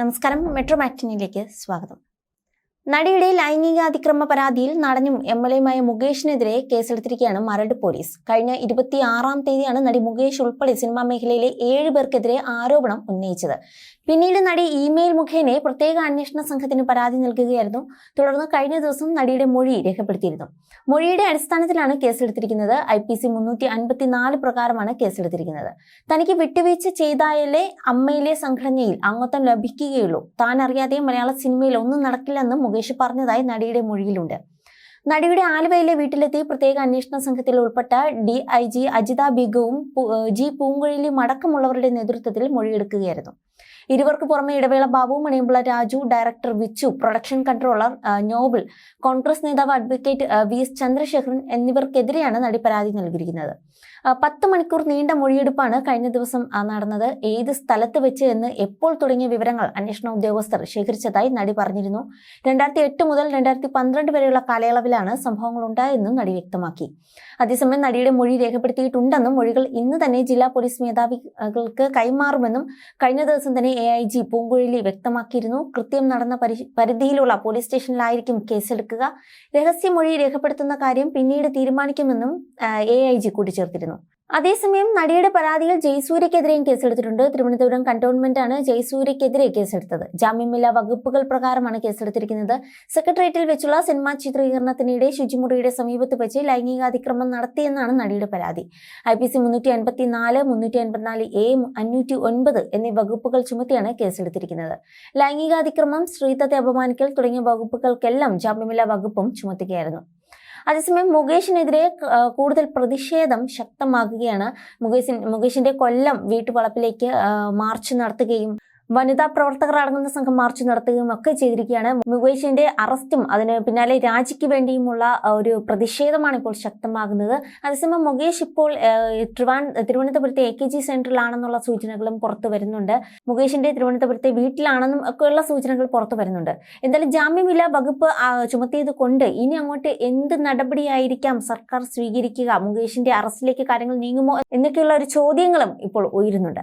നമസ്കാരം. മെട്രോ മാറ്റിനിലേക്ക് സ്വാഗതം. നടിയുടെ ലൈംഗികാതിക്രമ പരാതിയിൽ നടനും എം എൽ എയുമായ മുകേഷിനെതിരെ കേസെടുത്തിരിക്കുകയാണ് മരട് പോലീസ്. കഴിഞ്ഞ ഇരുപത്തി ആറാം തീയതിയാണ് നടി മുകേഷ് ഉൾപ്പെടെ സിനിമാ മേഖലയിലെ ഏഴ് പേർക്കെതിരെ ആരോപണം ഉന്നയിച്ചത്. പിന്നീട് നടി ഇമെയിൽ മുഖേന പ്രത്യേക അന്വേഷണ സംഘത്തിന് പരാതി നൽകുകയായിരുന്നു. തുടർന്ന് കഴിഞ്ഞ ദിവസം നടിയുടെ മൊഴി രേഖപ്പെടുത്തിയിരുന്നു. മൊഴിയുടെ അടിസ്ഥാനത്തിലാണ് കേസെടുത്തിരിക്കുന്നത്. ഐ പി സി മുന്നൂറ്റി അൻപത്തിനാല് പ്രകാരമാണ് കേസെടുത്തിരിക്കുന്നത്. തനിക്ക് വിട്ടുവീഴ്ച ചെയ്തായാലേ അമ്മയിലെ സംഘടനയിൽ അംഗത്വം ലഭിക്കുകയുള്ളൂ. താൻ അറിയാതെ മലയാള സിനിമയിൽ ഒന്നും നടക്കില്ലെന്ന് മുകേഷ് പറഞ്ഞതായി നടിയുടെ മൊഴിയിലുണ്ട്. നടിയുടെ ആലുവയിലെ വീട്ടിലെത്തി പ്രത്യേക അന്വേഷണ സംഘത്തിൽ ഉൾപ്പെട്ട ഡി ഐ ജി അജിത ബിഗവും ജി പൂങ്കുഴലിയും അടക്കമുള്ളവരുടെ നേതൃത്വത്തിൽ മൊഴിയെടുക്കുകയായിരുന്നു. ഇരുവർക്ക് പുറമെ Idavela Babu Maniyanpilla Raju director Vichu production controller Noble Congress നേതാവ് അഡ്വക്കേറ്റ് വി എസ് ചന്ദ്രശേഖരൻ എന്നിവർക്കെതിരെയാണ് നടി പരാതി നൽകിയിരിക്കുന്നത്. പത്ത് മണിക്കൂർ നീണ്ട മൊഴിയെടുപ്പാണ് കഴിഞ്ഞ ദിവസം നടന്നത്. ഏത് സ്ഥലത്ത് വെച്ച് എന്ന് എപ്പോൾ തുടങ്ങിയ വിവരങ്ങൾ അന്വേഷണ ഉദ്യോഗസ്ഥർ ശേഖരിച്ചതായി നടി പറഞ്ഞിരുന്നു. രണ്ടായിരത്തി എട്ട് മുതൽ രണ്ടായിരത്തി പന്ത്രണ്ട് വരെയുള്ള കാലയളവിലാണ് സംഭവങ്ങൾ ഉണ്ടായെന്നും നടി വ്യക്തമാക്കി. അതേസമയം നടിയുടെ മൊഴി രേഖപ്പെടുത്തിയിട്ടുണ്ടെന്നും മൊഴികൾ ഇന്ന് തന്നെ ജില്ലാ പോലീസ് മേധാവികൾക്ക് കൈമാറുമെന്നും കഴിഞ്ഞ ദിവസം തന്നെ എ ഐ ജി പൂങ്കുഴലി വ്യക്തമാക്കിയിരുന്നു. കൃത്യം നടന്ന പരി- പരിധിയിലുള്ള പോലീസ് സ്റ്റേഷനിലായിരിക്കും കേസെടുക്കുക. രഹസ്യമൊഴി രേഖപ്പെടുത്തുന്ന കാര്യം പിന്നീട് തീരുമാനിക്കുമെന്നും എ ഐ ജി കൂട്ടിച്ചേർത്തിരുന്നു. അതേസമയം നടിയുടെ പരാതിയിൽ ജയസൂര്യക്കെതിരെയും കേസെടുത്തിട്ടുണ്ട്. തിരുവനന്തപുരം കന്റോൺമെന്റ് ആണ് ജയസൂര്യക്കെതിരെ കേസെടുത്തത്. ജാമ്യമില്ലാ വകുപ്പുകൾ പ്രകാരമാണ് കേസെടുത്തിരിക്കുന്നത്. സെക്രട്ടേറിയറ്റിൽ വെച്ചുള്ള സിനിമാ ചിത്രീകരണത്തിനിടെ ശുചിമുറിയുടെ സമീപത്ത് വെച്ച് ലൈംഗികാതിക്രമം നടത്തിയെന്നാണ് നടിയുടെ പരാതി. ഐ പി സി മുന്നൂറ്റി അൻപത്തി നാല് മുന്നൂറ്റി അൻപത്തിനാല് എ അഞ്ഞൂറ്റി ഒൻപത് എന്നീ വകുപ്പുകൾ ചുമത്തിയാണ് കേസെടുത്തിരിക്കുന്നത്. ലൈംഗികാതിക്രമം സ്ത്രീത്വത്തെ അപമാനിക്കൽ തുടങ്ങിയ വകുപ്പുകൾക്കെല്ലാം ജാമ്യമില്ലാ വകുപ്പും ചുമത്തുകയായിരുന്നു. അതേസമയം മുകേഷിനെതിരെ കൂടുതൽ പ്രതിഷേധം ശക്തമാക്കുകയാണ് മുകേഷിൻ മുകേഷിന്റെ കൊല്ലം വീട്ടുവളപ്പിലേക്ക് മാർച്ച് നടത്തുകയും വനിതാ പ്രവർത്തകർ അടങ്ങുന്ന സംഘം മാർച്ച് നടത്തുകയും ഒക്കെ ചെയ്തിരിക്കുകയാണ്. മുകേഷിന്റെ അറസ്റ്റും അതിന് പിന്നാലെ രാജിക്ക് വേണ്ടിയുമുള്ള ഒരു പ്രതിഷേധമാണ് ഇപ്പോൾ ശക്തമാകുന്നത്. അതേസമയം മുകേഷ് ഇപ്പോൾ തിരുവനന്തപുരത്തെ എ കെ ജി സെന്ററിലാണെന്നുള്ള സൂചനകളും പുറത്തു വരുന്നുണ്ട്. മുകേഷിന്റെ തിരുവനന്തപുരത്തെ വീട്ടിലാണെന്നും ഒക്കെയുള്ള സൂചനകൾ പുറത്തു വരുന്നുണ്ട്. എന്തായാലും ജാമ്യമില്ല വകുപ്പ് ചുമത്തിയത് കൊണ്ട് ഇനി അങ്ങോട്ട് എന്ത് നടപടിയായിരിക്കാം? സർക്കാർ സ്വീകരിക്കുക മുകേഷിന്റെ അറസ്റ്റിലേക്ക് കാര്യങ്ങൾ നീങ്ങുമോ? എന്നൊക്കെയുള്ള ഒരു ചോദ്യങ്ങളും ഇപ്പോൾ ഉയരുന്നുണ്ട്.